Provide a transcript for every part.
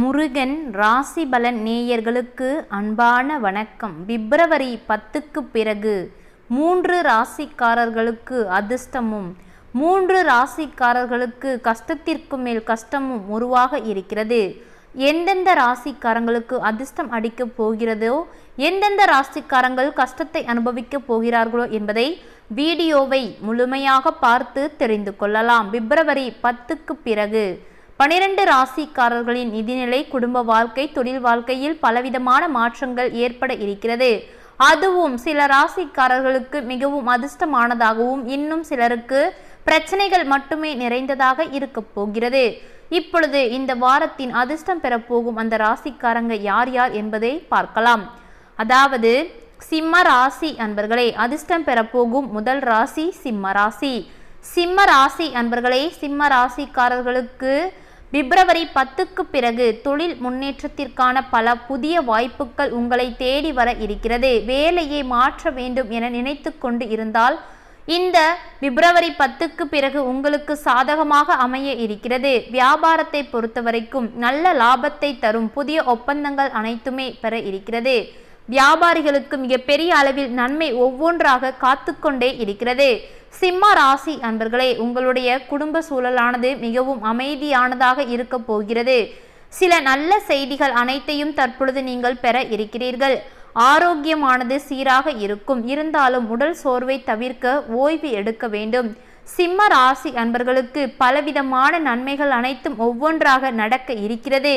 முருகன் ராசி பலன் நேயர்களுக்கு அன்பான வணக்கம். பிப்ரவரி பத்துக்கு பிறகு மூன்று ராசிக்காரர்களுக்கு அதிர்ஷ்டமும் மூன்று ராசிக்காரர்களுக்கு கஷ்டத்திற்கு மேல் கஷ்டமும் உருவாக இருக்கிறது. எந்தெந்த ராசிக்காரங்களுக்கு அதிர்ஷ்டம் அடிக்கப் போகிறதோ எந்தெந்த ராசிக்காரங்கள் கஷ்டத்தை அனுபவிக்கப் போகிறார்களோ என்பதை வீடியோவை முழுமையாக பார்த்து தெரிந்து கொள்ளலாம். பிப்ரவரி பத்துக்கு பிறகு பனிரெண்டு ராசிக்காரர்களின் நிதிநிலை குடும்ப வாழ்க்கை தொழில் வாழ்க்கையில் பலவிதமான மாற்றங்கள் ஏற்பட இருக்கிறது. அதுவும் சில ராசிக்காரர்களுக்கு மிகவும் அதிர்ஷ்டமானதாகவும் இன்னும் சிலருக்கு பிரச்சனைகள் மட்டுமே நிறைந்ததாக இருக்க போகிறது. இப்பொழுது இந்த வாரத்தின் அதிர்ஷ்டம் பெறப்போகும் அந்த ராசிக்காரங்க யார் யார் என்பதை பார்க்கலாம். அதாவது சிம்ம ராசி அன்பர்களே அதிர்ஷ்டம் பெறப்போகும் முதல் ராசி சிம்ம ராசி. சிம்ம ராசி அன்பர்களே சிம்ம ராசிக்காரர்களுக்கு பிப்ரவரி பத்துக்கு பிறகு தொழில் முன்னேற்றத்திற்கான பல புதிய வாய்ப்புகள் உங்களை தேடி வர இருக்கிறது. வேலையை மாற்ற வேண்டும் என நினைத்து கொண்டு இருந்தால் இந்த பிப்ரவரி பத்துக்கு பிறகு உங்களுக்கு சாதகமாக அமைய இருக்கிறது. வியாபாரத்தை பொறுத்தவரைக்கும் நல்ல லாபத்தை தரும் புதிய ஒப்பந்தங்கள் அனைத்துமே பெற இருக்கிறது. வியாபாரிகளுக்கு மிகப்பெரிய அளவில் நன்மை ஒவ்வொன்றாக காத்து கொண்டே இருக்கிறது. சிம்ம ராசி அன்பர்களே உங்களுடைய குடும்ப சூழலானது மிகவும் அமைதியானதாக இருக்க போகிறது. சில நல்ல செய்திகள் அனைத்தையும் தற்பொழுது நீங்கள் பெற இருக்கிறீர்கள். ஆரோக்கியமானது சீராக இருக்கும். இருந்தாலும் உடல் சோர்வை தவிர்க்க ஓய்வு எடுக்க வேண்டும். சிம்ம ராசி அன்பர்களுக்கு பலவிதமான நன்மைகள் அனைத்தும் ஒவ்வொன்றாக நடக்க இருக்கிறது.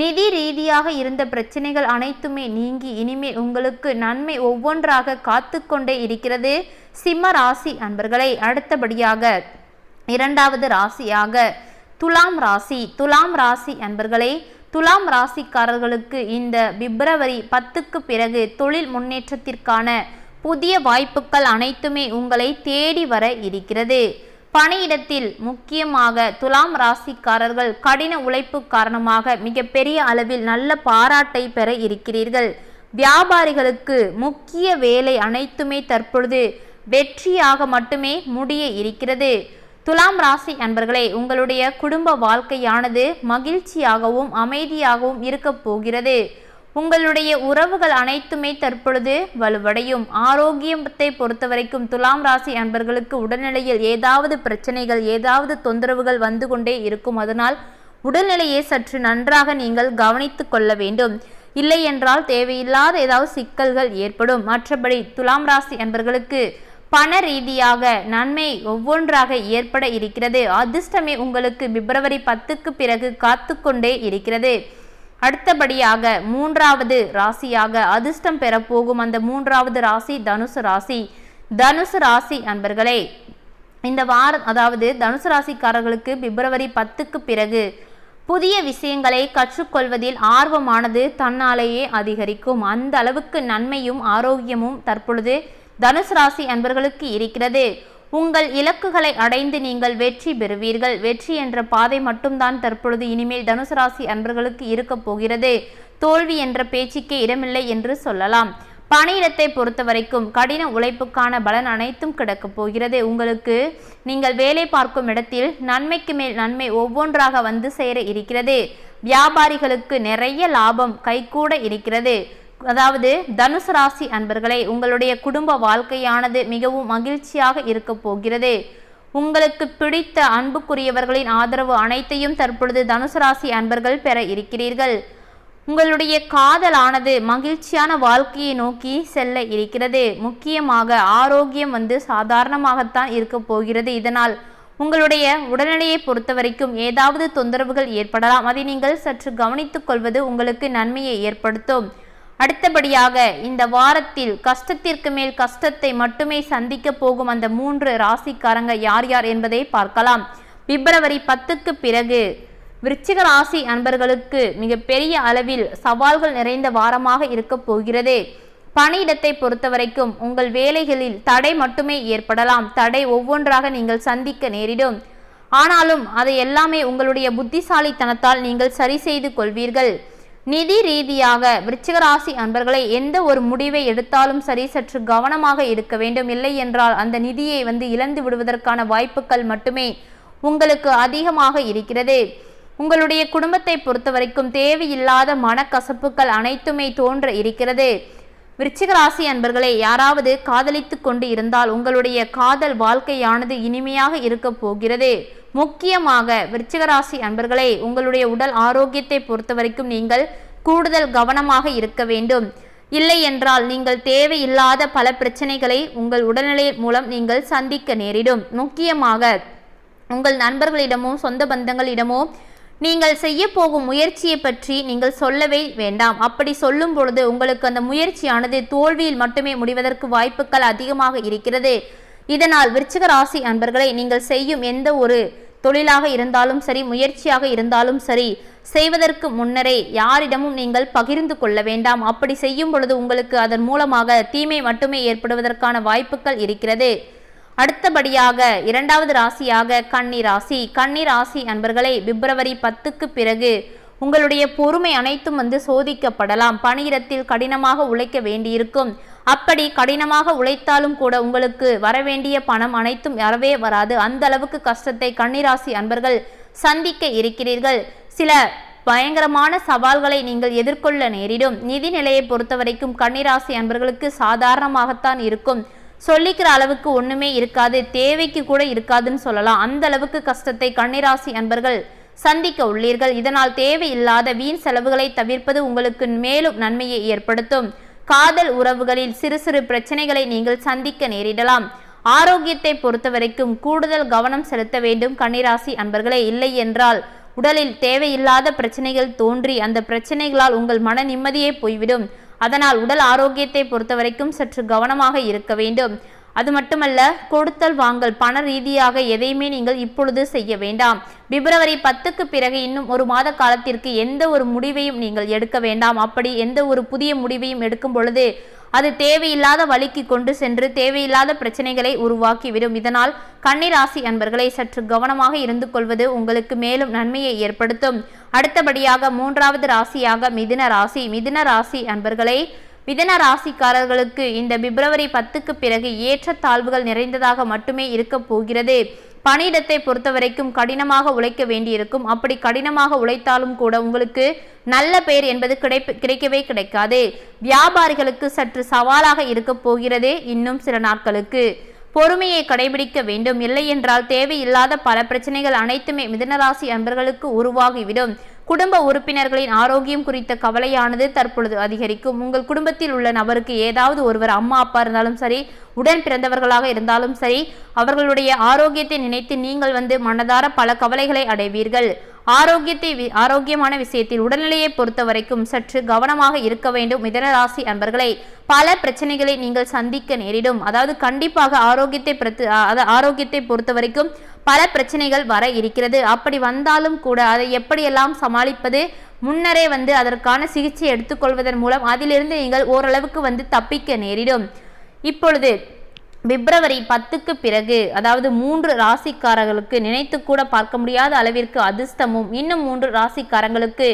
நிதி ரீதியாக இருந்த பிரச்சனைகள் அனைத்துமே நீங்கி இனிமேல் உங்களுக்கு நன்மை ஒவ்வொன்றாக காத்து கொண்டே இருக்கிறது. சிம்ம ராசி அன்பர்களை அடுத்தபடியாக இரண்டாவது ராசியாக துலாம் ராசி. துலாம் ராசி அன்பர்களே துலாம் ராசிக்காரர்களுக்கு இந்த பிப்ரவரி பத்துக்கு பிறகு தொழில் முன்னேற்றத்திற்கான புதிய வாய்ப்புகள் அனைத்துமே உங்களை தேடி வர இருக்கிறது. பணியிடத்தில் முக்கியமாக துலாம் ராசிக்காரர்கள் கடின உழைப்பு காரணமாக மிகப்பெரிய அளவில் நல்ல பாராட்டை பெற இருக்கிறீர்கள். வியாபாரிகளுக்கு முக்கிய வேலை அனைத்துமே தற்பொழுது வெற்றியாக மட்டுமே முடிய இருக்கிறது. துலாம் ராசி அன்பர்களே உங்களுடைய குடும்ப வாழ்க்கையானது மகிழ்ச்சியாகவும் அமைதியாகவும் இருக்க போகிறது. உங்களுடைய உறவுகள் அனைத்துமே தற்பொழுது வலுவடையும். ஆரோக்கியத்தை பொறுத்தவரைக்கும் துலாம் ராசி அன்பர்களுக்கு உடல்நிலையில் ஏதாவது பிரச்சனைகள் ஏதாவது தொந்தரவுகள் வந்து கொண்டே இருக்கும். அதனால் உடல்நிலையை சற்று நன்றாக நீங்கள் கவனித்து கொள்ள வேண்டும். இல்லை என்றால் தேவையில்லாத ஏதாவது சிக்கல்கள் ஏற்படும். மற்றபடி துலாம் ராசி அன்பர்களுக்கு பண ரீதியாக நன்மை ஒவ்வொன்றாக ஏற்பட இருக்கிறது. அதிர்ஷ்டமே உங்களுக்கு பிப்ரவரி பத்துக்கு பிறகு காத்து கொண்டே இருக்கிறது. அடுத்தபடியாக மூன்றாவது ராசியாக அதிர்ஷ்டம் பெறப்போகும் அந்த மூன்றாவது ராசி தனுசு ராசி. தனுசு ராசி அன்பர்களே இந்த வாரம் அதாவது தனுசு ராசிக்காரர்களுக்கு பிப்ரவரி பத்துக்கு பிறகு புதிய விஷயங்களை கற்றுக்கொள்வதில் ஆர்வமானது தன்னாலேயே அதிகரிக்கும். அந்த அளவுக்கு நன்மையும் ஆரோக்கியமும் தற்பொழுது தனுசு ராசி அன்பர்களுக்கு இருக்கிறது. உங்கள் இலக்குகளை அடைந்து நீங்கள் வெற்றி பெறுவீர்கள். வெற்றி என்ற பாதை மட்டும்தான் தற்பொழுது இனிமேல் தனுசு ராசி அன்பர்களுக்கு இருக்கப் போகிறது. தோல்வி என்ற பேச்சுக்கே இடமில்லை என்று சொல்லலாம். பணியிடத்தை பொறுத்த வரைக்கும் கடின உழைப்புக்கான பலன் அனைத்தும் கிடக்கப் போகிறது. உங்களுக்கு நீங்கள் வேலை பார்க்கும் இடத்தில் நன்மைக்கு மேல் நன்மை ஒவ்வொன்றாக வந்து சேர இருக்கிறது. வியாபாரிகளுக்கு நிறைய லாபம் கைகூட இருக்கிறது. அதாவது தனுசு ராசி அன்பர்களே உங்களுடைய குடும்ப வாழ்க்கையானது மிகவும் மகிழ்ச்சியாக இருக்க போகிறது. உங்களுக்கு பிடித்த அன்புக்குரியவர்களின் ஆதரவு அனைத்தையும் தற்பொழுது தனுசு ராசி அன்பர்கள் பெற இருக்கிறீர்கள். உங்களுடைய காதலானது மகிழ்ச்சியான வாழ்க்கையை நோக்கி செல்ல இருக்கிறது. முக்கியமாக ஆரோக்கியம் வந்து சாதாரணமாகத்தான் இருக்க போகிறது. இதனால் உங்களுடைய உடல்நிலையை பொறுத்த வரைக்கும் ஏதாவது தொந்தரவுகள் ஏற்படலாம். அதை நீங்கள் சற்று கவனித்துக் கொள்வது உங்களுக்கு நன்மையை ஏற்படுத்தும். அடுத்தபடியாக இந்த வாரத்தில் கஷ்டத்திற்கு மேல் கஷ்டத்தை மட்டுமே சந்திக்க போகும் அந்த மூன்று ராசிக்காரங்க யார் யார் என்பதை பார்க்கலாம். பிப்ரவரி பத்துக்கு பிறகு விருச்சிக ராசி அன்பர்களுக்கு மிகப்பெரிய அளவில் சவால்கள் நிறைந்த வாரமாக இருக்க போகிறது. பணியிடத்தை பொறுத்தவரைக்கும் உங்கள் வேலைகளில் தடை மட்டுமே ஏற்படலாம். தடை ஒவ்வொன்றாக நீங்கள் சந்திக்க நேரிடும். ஆனாலும் அதை எல்லாமே உங்களுடைய புத்திசாலித்தனத்தால் நீங்கள் சரி செய்து கொள்வீர்கள். நிதி ரீதியாக விருச்சிகராசி அன்பர்களை எந்த ஒரு முடிவை எடுத்தாலும் சரி சற்று கவனமாக இருக்க வேண்டும். இல்லை என்றால் அந்த நிதியை வந்து இழந்து விடுவதற்கான வாய்ப்புகள் மட்டுமே உங்களுக்கு அதிகமாக இருக்கிறது. உங்களுடைய குடும்பத்தை பொறுத்தவரைக்கும் தேவையில்லாத மனக்கசப்புகள் அனைத்துமே தோன்ற இருக்கிறது. விருச்சிக ராசி அன்பர்களே யாராவது காதலித்து கொண்டு இருந்தால் உங்களுடைய காதல் வாழ்க்கையானது இனிமையாக இருக்க போகிறது. முக்கியமாக விருச்சிக ராசி அன்பர்களே உங்களுடைய உடல் ஆரோக்கியத்தை பொறுத்தவரைக்கும் நீங்கள் கூடுதல் கவனமாக இருக்க வேண்டும். இல்லை என்றால் நீங்கள் தேவையில்லாத பல பிரச்சனைகளை உங்கள் உடல்நிலை மூலம் நீங்கள் சந்திக்க நேரிடும். முக்கியமாக உங்கள் நண்பர்களிடமோ சொந்த பந்தங்களிடமோ நீங்கள் செய்ய போகும் முயற்சியை பற்றி நீங்கள் சொல்லவே வேண்டாம். அப்படி சொல்லும் பொழுது உங்களுக்கு அந்த முயற்சியானது தோல்வியில் மட்டுமே முடிவதற்கு வாய்ப்புகள் அதிகமாக இருக்கிறது. இதனால் விருச்சிக ராசி அன்பர்களை நீங்கள் செய்யும் எந்த ஒரு தொழிலாக இருந்தாலும் சரி முயற்சியாக இருந்தாலும் சரி செய்வதற்கு முன்னரே யாரிடமும் நீங்கள் பகிர்ந்து கொள்ள வேண்டாம். அப்படி செய்யும் பொழுது உங்களுக்கு அதன் மூலமாக தீமை மட்டுமே ஏற்படுவதற்கான வாய்ப்புகள் இருக்கிறது. அடுத்தபடியாக இரண்டாவது ராசியாக கன்னி ராசி. கன்னி ராசி அன்பர்களை பிப்ரவரி பத்துக்கு பிறகு உங்களுடைய பொறுமை அனைத்தும் வந்து சோதிக்கப்படலாம். பணியிடத்தில் கடினமாக உழைக்க வேண்டியிருக்கும். அப்படி கடினமாக உழைத்தாலும் கூட உங்களுக்கு வரவேண்டிய பணம் அனைத்தும் வரவே வராது. அந்த அளவுக்கு கஷ்டத்தை கன்னிராசி அன்பர்கள் சந்திக்க இருக்கிறீர்கள். சில பயங்கரமான சவால்களை நீங்கள் எதிர்கொள்ள நேரிடும். நிதி நிலையை பொறுத்தவரைக்கும் கன்னிராசி அன்பர்களுக்கு சாதாரணமாகத்தான் இருக்கும். சொல்லிக்கிற அளவுக்கு ஒண்ணுமே இருக்காது தேவைக்கு கூட இருக்காதுன்னு சொல்லலாம். அந்த அளவுக்கு கஷ்டத்தை கன்னிராசி அன்பர்கள் சந்திக்க உள்ளீர்கள். இதனால் தேவையில்லாத வீண் செலவுகளை தவிர்ப்பது உங்களுக்கு மேலும் நன்மையை ஏற்படுத்தும். காதல் உறவுகளில் சிறு சிறு பிரச்சனைகளை நீங்கள் சந்திக்க நேரிடலாம். ஆரோக்கியத்தை பொறுத்தவரைக்கும் கூடுதல் கவனம் செலுத்த வேண்டும் கன்னிராசி அன்பர்களே. இல்லை என்றால் உடலில் தேவையில்லாத பிரச்சனைகள் தோன்றி அந்த பிரச்சனைகளால் உங்கள் மன நிம்மதியே போய்விடும். அதனால் உடல் ஆரோக்கியத்தை பொறுத்தவரைக்கும் சற்று கவனமாக இருக்க வேண்டும். அது மட்டுமல்ல கொடுத்தல் வாங்கல் பண ரீதியாக எதையுமே நீங்கள் இப்பொழுது செய்ய வேண்டாம். பிப்ரவரி பத்துக்கு பிறகு இன்னும் ஒரு மாத காலத்திற்கு எந்த ஒரு முடிவையும் நீங்கள் எடுக்க வேண்டாம். அப்படி எந்த ஒரு புதிய முடிவையும் எடுக்கும் பொழுது அது தேவையில்லாத வழிக்கு கொண்டு சென்று தேவையில்லாத பிரச்சனைகளை உருவாக்கிவிடும். இதனால் கன்னிராசி அன்பர்களை சற்று கவனமாக இருந்து கொள்வது உங்களுக்கு மேலும் நன்மையை ஏற்படுத்தும். அடுத்தபடியாக மூன்றாவது ராசியாக மிதுன ராசி. மிதுன ராசி அன்பர்களை மிதன ராசிக்காரர்களுக்கு இந்த பிப்ரவரி பத்துக்கு பிறகு ஏற்ற தாழ்வுகள் நிறைந்ததாக மட்டுமே இருக்கப் போகிறது. பணியிடத்தை பொறுத்தவரைக்கும் கடினமாக உழைக்க வேண்டியிருக்கும். அப்படி கடினமாக உழைத்தாலும் கூட உங்களுக்கு நல்ல பெயர் என்பது கிடைப்பு கிடைக்கவே கிடைக்காது. வியாபாரிகளுக்கு சற்று சவாலாக இருக்க போகிறது இன்னும் சில நாட்களுக்கு. பொறுமையை கடைபிடிக்க வேண்டும். இல்லை என்றால் தேவையில்லாத பல பிரச்சனைகள் அனைத்துமே மிதனராசி அன்பர்களுக்கு உருவாகிவிடும். குடும்ப உறுப்பினர்களின் ஆரோக்கியம் குறித்த கவலையானது தற்பொழுது அதிகரிக்கும். உங்கள் குடும்பத்தில் உள்ள நபருக்கு ஏதாவது ஒருவர் அம்மா அப்பா இருந்தாலும் சரி உடன் பிறந்தவர்களாக இருந்தாலும் சரி அவர்களுடைய ஆரோக்கியத்தை நினைத்து நீங்கள் வந்து மனதார பல கவலைகளை அடைவீர்கள். ஆரோக்கியத்தை ஆரோக்கியமான விஷயத்தில் உடல்நிலையை பொறுத்த வரைக்கும் சற்று கவனமாக இருக்க வேண்டும். மிதனராசி அன்பர்களை பல பிரச்சனைகளை நீங்கள் சந்திக்க நேரிடும். அதாவது கண்டிப்பாக ஆரோக்கியத்தை ஆரோக்கியத்தை பொறுத்த வரைக்கும் பல பிரச்சனைகள் வர இருக்கிறது. அப்படி வந்தாலும் கூட அதை எப்படியெல்லாம் சமாளிப்பது? முன்னரே வந்து அதற்கான சிகிச்சை எடுத்துக்கொள்வதன் மூலம் அதிலிருந்து நீங்கள் ஓரளவுக்கு வந்து தப்பிக்க நேரிடும். இப்பொழுது பிப்ரவரி பத்துக்கு பிறகு அதாவது மூன்று ராசிக்காரர்களுக்கு நினைத்து கூட பார்க்க முடியாத அளவிற்கு அதிர்ஷ்டமும் இன்னும் மூன்று ராசிக்காரங்களுக்கு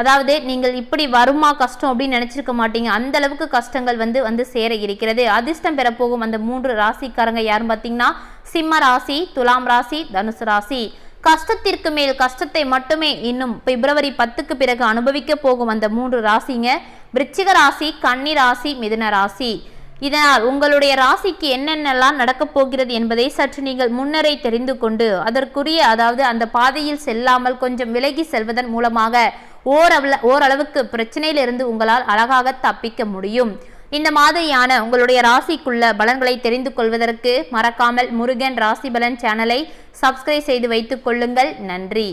அதாவது நீங்கள் இப்படி வருமா கஷ்டம் அப்படின்னு நினச்சிருக்க மாட்டீங்க. அந்த அளவுக்கு கஷ்டங்கள் வந்து வந்து சேர இருக்கிறது. அதிர்ஷ்டம் பெறப்போகும் அந்த மூன்று ராசிக்காரங்க யாரும் பார்த்தீங்கன்னா சிம்ம ராசி துலாம் ராசி தனுசு ராசி. கஷ்டத்திற்கு மேல் கஷ்டத்தை மட்டுமே இன்னும் பிப்ரவரி பத்துக்கு பிறகு அனுபவிக்க போகும் அந்த மூன்று ராசிங்க. விருச்சிக ராசி கன்னி ராசி மிதுன ராசி. இதனால் உங்களுடைய ராசிக்கு என்னென்னலாம் நடக்கப் போகிறது என்பதை சற்று நீங்கள் முன்னரே தெரிந்து கொண்டு அதற்குரிய அதாவது அந்த பாதையில் செல்லாமல் கொஞ்சம் விலகி செல்வதன் மூலமாக ஓரளவு ஓரளவுக்கு பிரச்சனையிலிருந்து உங்களால் அழகாக தப்பிக்க முடியும். இந்த மாதிரியான உங்களுடைய ராசிக்குள்ள பலன்களை தெரிந்து கொள்வதற்கு மறக்காமல் முருகன் ராசி பலன் சேனலை சப்ஸ்கிரைப் செய்து வைத்துக் கொள்ளுங்கள். நன்றி.